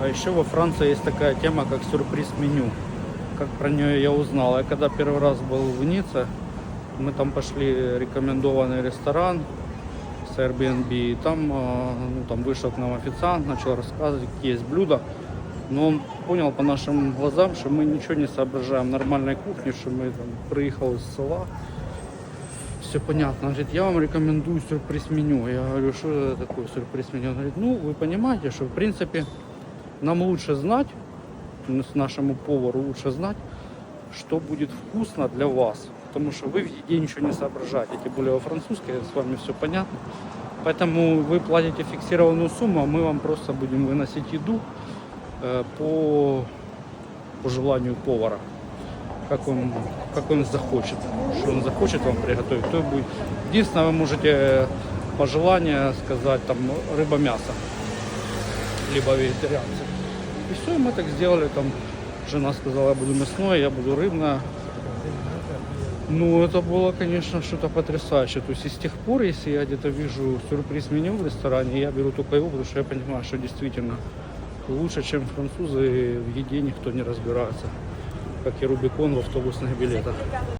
А еще во Франции есть такая тема, как сюрприз-меню. Как про нее я узнал. Я когда первый раз был в Ницце, мы там пошли рекомендованный ресторан с Airbnb. И там, э, ну, там вышел к нам официант, начал рассказывать, какие есть блюда. Но он понял по нашим глазам, что мы ничего не соображаем нормальной кухне, что мы там приехал из села. Все понятно. Он говорит, я вам рекомендую сюрприз-меню. Я говорю, что это такое сюрприз-меню? Он говорит, ну, вы понимаете, что в принципе нам лучше знать, ну, с нашему повару лучше знать, что будет вкусно для вас. Потому что вы в еде ничего не соображаете, тем более во французской, с вами все понятно. Поэтому вы платите фиксированную сумму, а мы вам просто будем выносить еду э, по, по желанию повара. Как он, как он захочет. Что он захочет вам приготовить, то и будет. Единственное, вы можете по желанию сказать там рыба-мясо либо вегетарианцы. И все, мы так сделали, там жена сказала, я буду мясное, я буду рыбное. Ну, это было, конечно, что-то потрясающее. То есть и с тех пор, если я где-то вижу сюрприз-меню в ресторане, я беру только его, потому что я понимаю, что действительно лучше, чем французы, в еде никто не разбирается. Как и Рубикон в автобусных билетах.